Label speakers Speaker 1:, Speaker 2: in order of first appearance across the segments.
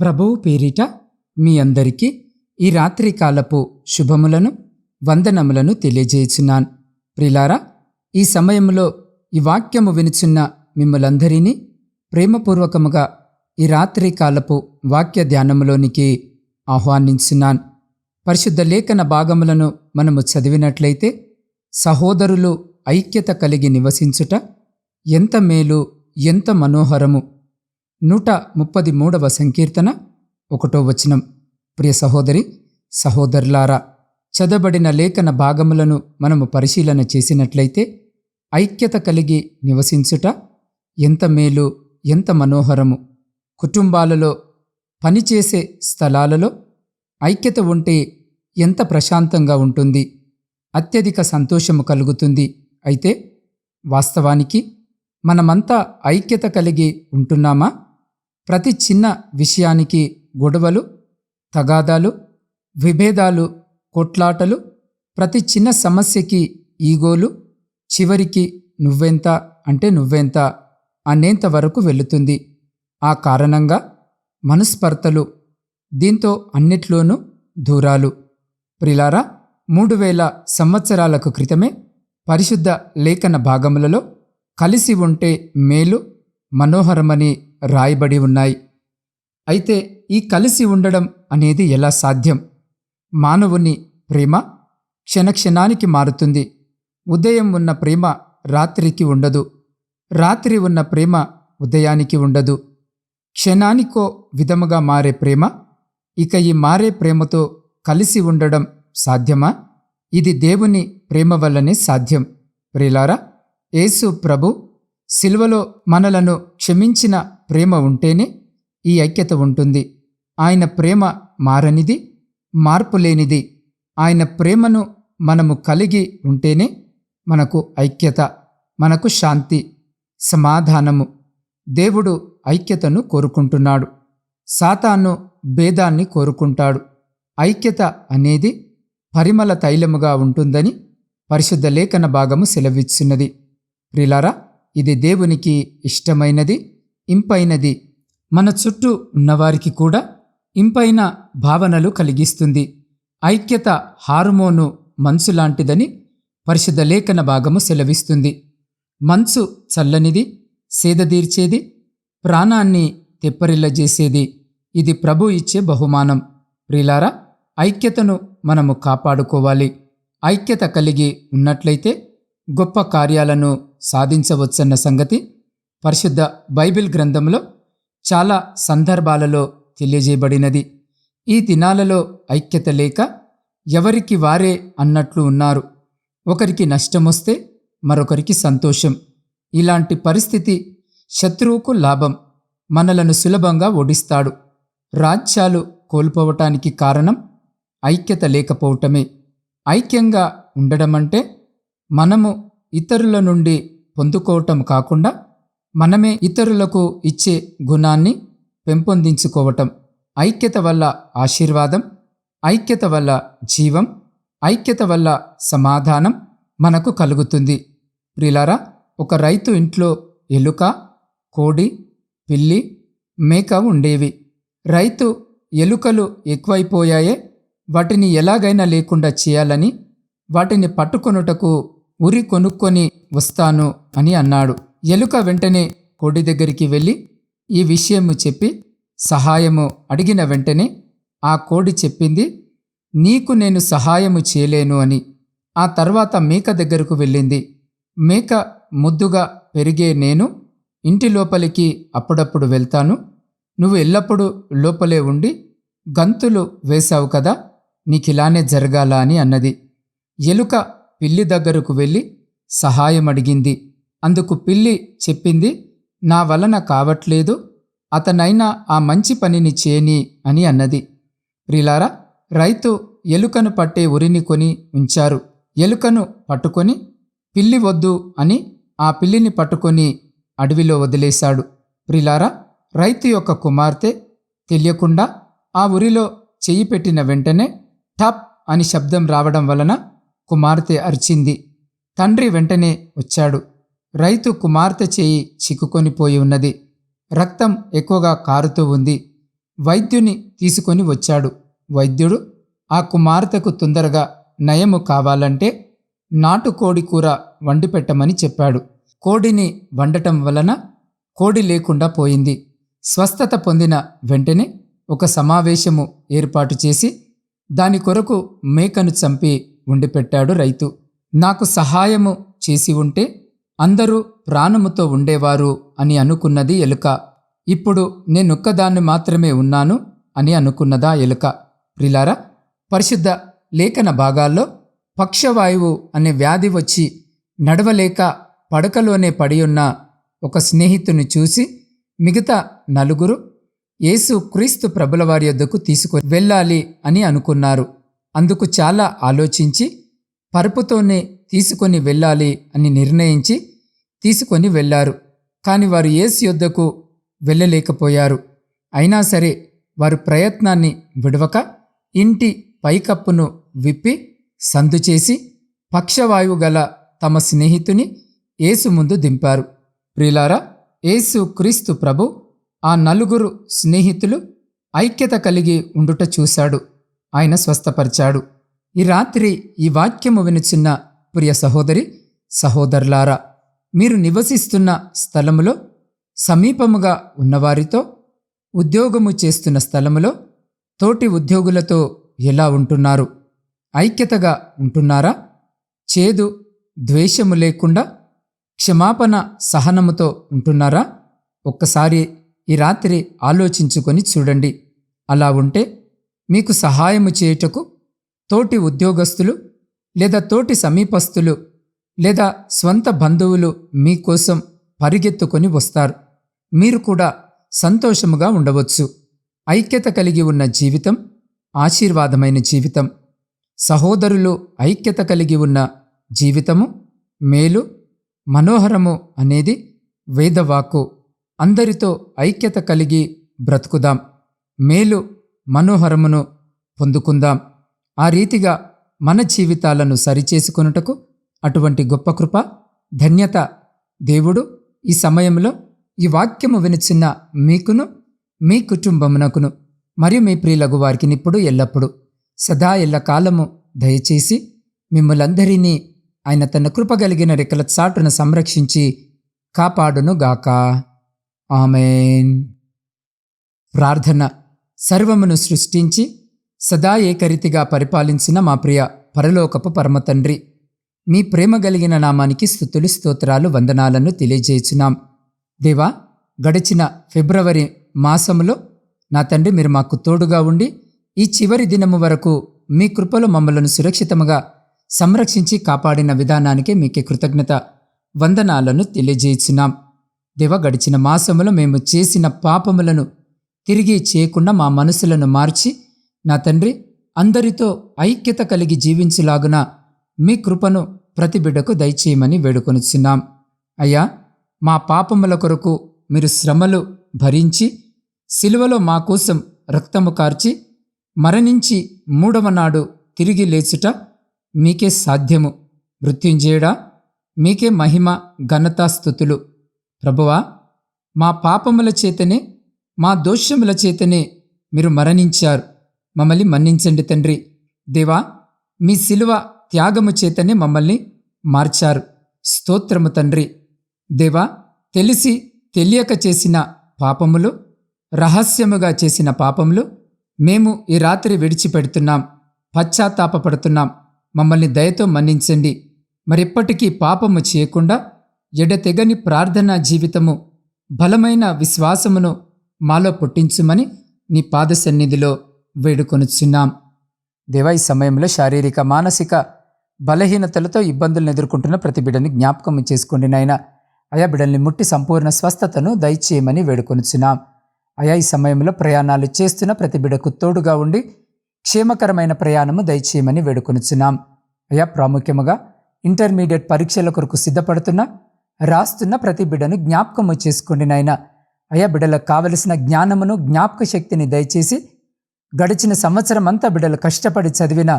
Speaker 1: ప్రభువు పేరిట మీ అందరికీ ఈ రాత్రి కాలపు శుభములను వందనములను తెలియజేయుచున్నాను. ప్రిలారా ఈ సమయంలో ఈ వాక్యము వినుచున్న మిమ్మలందరినీ ప్రేమపూర్వకముగా ఈ రాత్రి కాలపు వాక్య ధ్యానములోనికి ఆహ్వానించున్నాను. పరిశుద్ధ లేఖన భాగములను మనము చదివినట్లయితే సహోదరులు ఐక్యత కలిగి నివసించుట ఎంత మేలు ఎంత మనోహరము నూట ముప్పది మూడవ సంకీర్తన ఒకటో వచనం. ప్రియ సహోదరి సహోదరులారా చదబడిన లేఖన భాగములను మనము పరిశీలన చేసినట్లయితే ఐక్యత కలిగి నివసించుట ఎంత మేలు ఎంత మనోహరము. కుటుంబాలలో పనిచేసే స్థలాలలో ఐక్యత ఉంటే ఎంత ప్రశాంతంగా ఉంటుంది అత్యధిక సంతోషము కలుగుతుంది. అయితే వాస్తవానికి మనమంతా ఐక్యత కలిగి ఉంటున్నామా? ప్రతి చిన్న విషయానికి గొడవలు తగాదాలు విభేదాలు కొట్లాటలు ప్రతి చిన్న సమస్యకి ఈగోలు చివరికి నువ్వెంత అంటే నువ్వెంత అనేంత వరకు వెళుతుంది. ఆ కారణంగా మనస్పర్తలు దీంతో అన్నిట్లోనూ దూరాలు. ప్రిలారా మూడు వేల సంవత్సరాలకు క్రితమే పరిశుద్ధ లేఖన భాగములలో కలిసి ఉంటే మేలు మనోహరమని రాయబడి ఉన్నాయి. అయితే ఈ కలిసి ఉండడం అనేది ఎలా సాధ్యం? మానవుని ప్రేమ క్షణక్షణానికి మారుతుంది. ఉదయం ఉన్న ప్రేమ రాత్రికి ఉండదు. రాత్రి ఉన్న ప్రేమ ఉదయానికి ఉండదు. క్షణానికో విధముగా మారే ప్రేమ ఇక ఈ మారే ప్రేమతో కలిసి ఉండడం సాధ్యమా? ఇది దేవుని ప్రేమ వల్లనే సాధ్యం. ప్రిలారా యేసు ప్రభు సిల్వలో మనలను క్షమించిన ప్రేమ ఉంటేనే ఈ ఐక్యత ఉంటుంది. ఆయన ప్రేమ మారనిది మార్పు లేనిది. ఆయన ప్రేమను మనము కలిగి ఉంటేనే మనకు ఐక్యత మనకు శాంతి సమాధానము. దేవుడు ఐక్యతను కోరుకుంటున్నాడు. సాతాను భేదాన్ని కోరుకుంటాడు. ఐక్యత అనేది పరిమళ తైలముగా ఉంటుందని పరిశుద్ధ లేఖన భాగము సెలవిచ్చున్నది. ప్రిలారా ఇది దేవునికి ఇష్టమైనది. ఇంపైనది. మన చుట్టూ ఉన్నవారికి కూడా ఇంపైన భావనలు కలిగిస్తుంది. ఐక్యత హార్మోను మంచు లాంటిదని పరిశుద్ధ లేఖన భాగము సెలవిస్తుంది. మంచు చల్లనిది సేదదీర్చేది ప్రాణాన్ని తెప్పరిల్లజేసేది. ఇది ప్రభు ఇచ్చే బహుమానం. ప్రిలారా ఐక్యతను మనము కాపాడుకోవాలి. ఐక్యత కలిగి ఉన్నట్లయితే గొప్ప కార్యాలను సాధించవచ్చన్న సంగతి పరిశుద్ధ బైబిల్ గ్రంథంలో చాలా సందర్భాలలో తెలియజేయబడినది. ఈ దినాలలో ఐక్యత లేక ఎవరికి వారే అన్నట్లు ఉన్నారు. ఒకరికి నష్టమొస్తే మరొకరికి సంతోషం. ఇలాంటి పరిస్థితి శత్రువుకు లాభం. మనలను సులభంగా ఓడిస్తాడు. రాజ్యాలు కోల్పోవటానికి కారణం ఐక్యత లేకపోవటమే. ఐక్యంగా ఉండడమంటే మనము ఇతరుల నుండి పొందుకోవటం కాకుండా మనమే ఇతరులకు ఇచ్చే గుణాన్ని పెంపొందించుకోవటం. ఐక్యత వల్ల ఆశీర్వాదం ఐక్యత వల్ల జీవం ఐక్యత వల్ల సమాధానం మనకు కలుగుతుంది. ప్రిలారా ఒక రైతు ఇంట్లో ఎలుక కోడి పిల్లి మేక ఉండేవి. రైతు ఎలుకలు ఎక్కువైపోయాయే వాటిని ఎలాగైనా లేకుండా చేయాలని వాటిని పట్టుకొనుటకు ఉరి కొనుక్కొని వస్తాను అని అన్నాడు. ఎలుక వెంటనే కోడి దగ్గరికి వెళ్ళి ఈ విషయము చెప్పి సహాయము అడిగిన వెంటనే ఆ కోడి చెప్పింది నీకు నేను సహాయము చేయలేను అని. ఆ తర్వాత మేక దగ్గరకు వెళ్ళింది. మేక ముద్దుగా పెరిగే నేను ఇంటి లోపలికి అప్పుడప్పుడు వెళ్తాను. నువ్వు ఎల్లప్పుడూ లోపలే ఉండి గంతులు వేశావు కదా నీకిలానే జరగాల అని అన్నది. ఎలుక పిల్లి దగ్గరకు వెళ్ళి సహాయం అడిగింది అందుకు పిల్లి చెప్పింది నా వలన కావట్లేదు అతనైనా ఆ మంచి పనిని చేయని అని అన్నది. ప్రిలారా రైతు ఎలుకను పట్టే ఉరిని కొని ఉంచారు. ఎలుకను పట్టుకొని పిల్లి వద్దు అని ఆ పిల్లిని పట్టుకొని అడవిలో వదిలేశాడు. ప్రిలారా రైతు యొక్క కుమార్తె తెలియకుండా ఆ ఉరిలో చెయ్యి పెట్టిన వెంటనే టప్ అని శబ్దం రావడం వలన కుమార్తె అరిచింది. తండ్రి వెంటనే వచ్చాడు. రైతు కుమార్తె చేయి చిక్కుకొని పోయి ఉన్నది. రక్తం ఎక్కువగా కారుతూ ఉంది. వైద్యుని తీసుకొని వచ్చాడు. వైద్యుడు ఆ కుమార్తెకు తొందరగా నయము కావాలంటే నాటుకోడి కూర వండి పెట్టమని చెప్పాడు. కోడిని వండటం వలన కోడి లేకుండా పోయింది. స్వస్థత పొందిన వెంటనే ఒక సమావేశము ఏర్పాటు చేసి దాని కొరకు మేకను చంపి వండిపెట్టాడు రైతు. నాకు సహాయము చేసి ఉంటే అందరూ ప్రాణముతో ఉండేవారు అని అనుకున్నది ఎలుక. ఇప్పుడు నేనొక్కదాన్ని మాత్రమే ఉన్నాను అని అనుకున్నదా ఎలుక. ప్రిలారా పరిశుద్ధ లేఖన భాగాల్లో పక్షవాయువు అనే వ్యాధి వచ్చి నడవలేక పడకలోనే పడి ఉన్న ఒక స్నేహితుని చూసి మిగతా నలుగురు యేసు క్రీస్తు ప్రభుల వారి యొద్దకు తీసుకు వెళ్ళాలి అని అనుకున్నారు. అందుకు చాలా ఆలోచించి పరుపుతోనే తీసుకొని వెళ్ళాలి అని నిర్ణయించి తీసుకొని వెళ్ళారు. కానీ వారు ఏసు యొద్దకు వెళ్ళలేకపోయారు. అయినా సరే వారు ప్రయత్నాన్ని విడవక ఇంటి పైకప్పును విప్పి సందు చేసి పక్షవాయువు గల తమ స్నేహితుని ఏసు ముందు దింపారు. ప్రిలారా ఏసు క్రీస్తు ప్రభు ఆ నలుగురు స్నేహితులు ఐక్యత కలిగి ఉండుట చూశాడు. ఆయన స్వస్థపరిచాడు. ఈ రాత్రి ఈ వాక్యము వినుచున్న ప్రియ సహోదరి సహోదరులారా మీరు నివసిస్తున్న స్థలములో సమీపముగా ఉన్నవారితో ఉద్యోగము చేస్తున్న స్థలములో తోటి ఉద్యోగులతో ఎలా ఉంటున్నారు? ఐక్యతగా ఉంటున్నారా? చేదు ద్వేషము లేకుండా క్షమాపణ సహనముతో ఉంటున్నారా? ఒక్కసారి ఈ రాత్రి ఆలోచించుకొని చూడండి. అలా ఉంటే మీకు సహాయము చేయుటకు తోటి ఉద్యోగస్తులు లేదా తోటి సమీపస్తులు లేదా స్వంత బంధువులు మీకోసం పరిగెత్తుకొని వస్తారు. మీరు కూడా సంతోషముగా ఉండవచ్చు. ఐక్యత కలిగి ఉన్న జీవితం ఆశీర్వాదమైన జీవితం. సహోదరులు ఐక్యత కలిగి ఉన్న జీవితము మేలు మనోహరము అనేది వేదవాక్కు. అందరితో ఐక్యత కలిగి బ్రతుకుదాం. మేలు మనోహరమును పొందుకుందాం. ఆ రీతిగా మన జీవితాలను సరిచేసుకొనుటకు అటువంటి గొప్ప కృప ధన్యత దేవుడు ఈ సమయంలో ఈ వాక్యము వినిచిన్న మీకును మీ కుటుంబమునకును మరియు మీ ప్రియులగు వారికి ఇప్పుడు ఎల్లప్పుడు సదా ఎల్ల కాలము దయచేసి మిమ్మలందరినీ ఆయన తన కృప కలిగిన రెక్కల చాటును సంరక్షించి కాపాడును గాక ఆమెన్. ప్రార్థన సర్వమును సృష్టించి సదా ఏకరీతిగా పరిపాలించిన మా ప్రియ పరలోకపు పరమతండ్రి. మీ ప్రేమ కలిగిన నామానికి స్థుతులు స్తోత్రాలు వందనాలను తెలియజేయుచున్నాం. దేవా గడిచిన ఫిబ్రవరి మాసములో నా తండ్రి మీరు మాకు తోడుగా ఉండి ఈ చివరి దినము వరకు మీ కృపలో మమ్మలను సురక్షితముగా సంరక్షించి కాపాడిన విధానానికి మీకే కృతజ్ఞత వందనాలను తెలియజేయుచున్నాం. దేవ గడిచిన మాసములో మేము చేసిన పాపములను తిరిగి చేయకుండా మా మనసులను మార్చి నా తండ్రి అందరితో ఐక్యత కలిగి జీవించేలాగున మీ కృపను ప్రతి బిడ్డకు దయచేయమని వేడుకొనుచున్నాం. అయ్యా మా పాపముల కొరకు మీరు శ్రమలు భరించి సిలువలో మా కోసం రక్తము కార్చి మరణించి మూడవ నాడు తిరిగి లేచుట మీకే సాధ్యము. మృత్యుంజేయడా మీకే మహిమ ఘనత స్థుతులు. ప్రభువా మా పాపముల చేతనే మా దోషముల చేతనే మీరు మరణించారు. మమ్మల్ని మన్నించండి తండ్రి. దేవా మీ శిలువ త్యాగము చేతనే మమ్మల్ని మార్చారు. స్తోత్రము తండ్రి. దేవా తెలిసి తెలియక చేసిన పాపములు రహస్యముగా చేసిన పాపములు మేము ఈ రాత్రి విడిచిపెడుతున్నాం పశ్చాత్తాపపడుతున్నాం. మమ్మల్ని దయతో మన్నించండి. మరెప్పటికీ పాపము చేయకుండా ఎడతెగని ప్రార్థనా జీవితము బలమైన విశ్వాసమును మాలో పుట్టించుమని నీ పాద సన్నిధిలో వేడుకొనిచున్నాం. దేవా ఈ సమయంలో శారీరక మానసిక బలహీనతలతో ఇబ్బందులను ఎదుర్కొంటున్న ప్రతి బిడ్డని జ్ఞాపకం చేసుకోండి నాయన. అయా బిడ్డల్ని ముట్టి సంపూర్ణ స్వస్థతను దయచేయమని వేడుకొనిచున్నాం. అయా ఈ సమయంలో ప్రయాణాలు చేస్తున్న ప్రతి బిడ్డకు తోడుగా ఉండి క్షేమకరమైన ప్రయాణము దయచేయమని వేడుకొనిచున్నాం. అయా ప్రాముఖ్యముగా ఇంటర్మీడియట్ పరీక్షల కొరకు సిద్ధపడుతున్న రాస్తున్న ప్రతి బిడ్డను జ్ఞాపకము చేసుకోండి నాయన. అయా బిడ్డలకు కావలసిన జ్ఞానమును జ్ఞాపక శక్తిని దయచేసి గడిచిన సంవత్సరం అంతా బిడ్డలు కష్టపడి చదివిన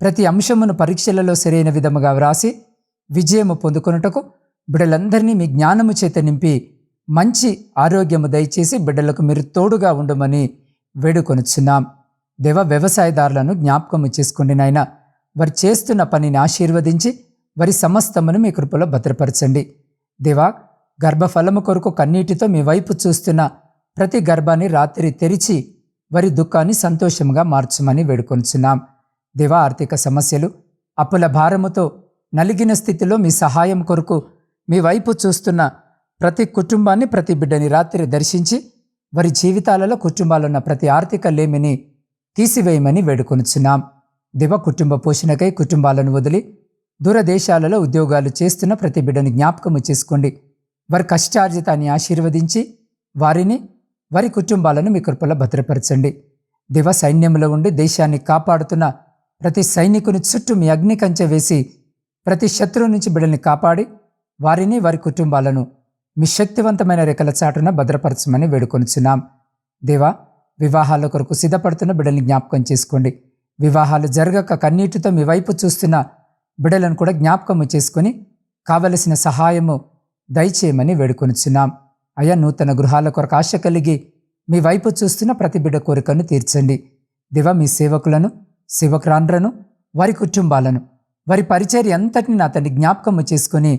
Speaker 1: ప్రతి అంశమును పరీక్షలలో సరైన విధముగా వ్రాసి విజయము పొందుకొనుటకు బిడ్డలందరినీ మీ జ్ఞానము చేత నింపి మంచి ఆరోగ్యము దయచేసి బిడ్డలకు మీరు తోడుగా ఉండమని వేడుకొనుచున్నాం. దేవ వ్యవసాయదారులను జ్ఞాపకము చేసుకుని నాయన. వారు చేస్తున్న పనిని ఆశీర్వదించి వారి సమస్తమును మీ కృపలో భద్రపరచండి. దేవా గర్భఫలము కొరకు కన్నీటితో మీ వైపు చూస్తున్న ప్రతి గర్భాన్ని రాత్రి తెరిచి వారి దుఃఖాన్ని సంతోషంగా మార్చమని వేడుకొంచున్నాం దేవా ఆర్థిక సమస్యలు అప్పుల భారముతో నలిగిన స్థితిలో మీ సహాయం కొరకు మీ వైపు చూస్తున్న ప్రతి కుటుంబాన్ని ప్రతి బిడ్డని రాత్రి దర్శించి వారి జీవితాలలో కుటుంబాలున్న ఉన్న ప్రతి ఆర్థిక లేమిని తీసివేయమని వేడుకొనుచున్నాం. దివ కుటుంబ పోషణకై కుటుంబాలను వదిలి దూరదేశాలలో ఉద్యోగాలు చేస్తున్న ప్రతి బిడ్డని జ్ఞాపకము చేసుకోండి. వారి కష్టార్జితాన్ని ఆశీర్వదించి వారిని వారి కుటుంబాలను మీ కృపలో భద్రపరచండి. దివ సైన్యంలో ఉండి దేశాన్ని కాపాడుతున్న ప్రతి సైనికుని చుట్టూ మీ అగ్ని కంచె వేసి ప్రతి శత్రువు నుంచి బిడ్డల్ని కాపాడి వారిని వారి కుటుంబాలను మీ శక్తివంతమైన రెక్కల చాటున భద్రపరచమని వేడుకొనిచున్నాం. దేవా వివాహాల కొరకు సిద్ధపడుతున్న బిడ్డల్ని జ్ఞాపకం చేసుకోండి. వివాహాలు జరగక కన్నీటితో మీ వైపు చూస్తున్న బిడ్డలను కూడా జ్ఞాపకము చేసుకొని కావలసిన సహాయము దయచేయమని వేడుకొనిచున్నాం. అయా నూతన గృహాల కొరకు ఆశ కలిగి మీ వైపు చూస్తున్న ప్రతి బిడ్డ కోరికను తీర్చండి. దివ మీ సేవకులను సేవకురాండ్రను వారి కుటుంబాలను వారి పరిచర్య అంతటిని నా తండ్రి జ్ఞాపకము చేసుకొని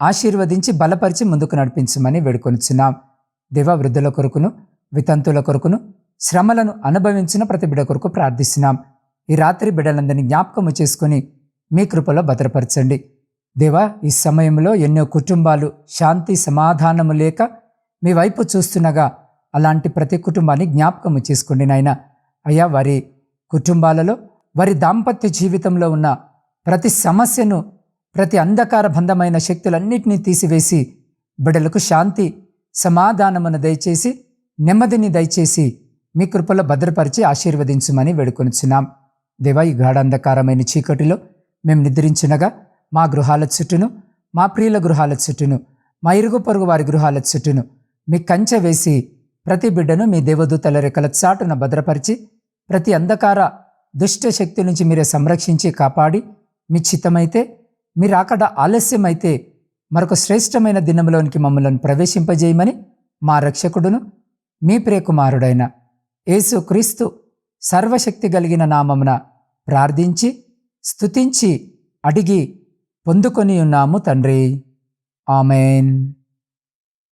Speaker 1: ఆశీర్వదించి బలపరిచి ముందుకు నడిపించమని వేడుకొనిచున్నాం. దివ వృద్ధుల కొరకును వితంతుల కొరకును శ్రమలను అనుభవించిన ప్రతి బిడ్డ కొరకు ప్రార్థిస్తున్నాం. ఈ రాత్రి బిడ్డలందరినీ జ్ఞాపకము చేసుకొని మీ కృపలో భద్రపరచండి. దేవా ఈ సమయంలో ఎన్నో కుటుంబాలు శాంతి సమాధానము లేక మీ వైపు చూస్తుండగా అలాంటి ప్రతి కుటుంబాన్ని జ్ఞాపకము చేసుకోండి నాయన. అయ్యా వారి కుటుంబాలలో వారి దాంపత్య జీవితంలో ఉన్న ప్రతి సమస్యను ప్రతి అంధకార బంధమైన శక్తులన్నింటినీ తీసివేసి బిడ్డలకు శాంతి సమాధానమును దయచేసి నెమ్మదిని దయచేసి మీ కృపలో భద్రపరిచి ఆశీర్వదించమని వేడుకొనిచున్నాం. దేవా ఈ గాఢంధకారమైన చీకటిలో మేము నిద్రించినగా మా గృహాల చుట్టూను మా ప్రియుల గృహాల చుట్టూను మా ఇరుగు పొరుగు వారి గృహాల చుట్టూను మీ కంచె వేసి ప్రతి బిడ్డను మీ దేవదూతల రెక్కల చాటున భద్రపరిచి ప్రతి అంధకార దుష్ట శక్తి నుంచి మీరే సంరక్షించి కాపాడి మీ చిత్తమైతే మీరు అక్కడ ఆలస్యమైతే మరొక శ్రేష్టమైన దినంలోనికి మమ్మల్ని ప్రవేశింపజేయమని మా రక్షకుడును మీ ప్రియకుమారుడైన యేసు క్రీస్తు సర్వశక్తి కలిగిన నామమున ప్రార్థించి స్తుతించి అడిగి పొందుకొని ఉన్నాము తండ్రి. ఆమెన్.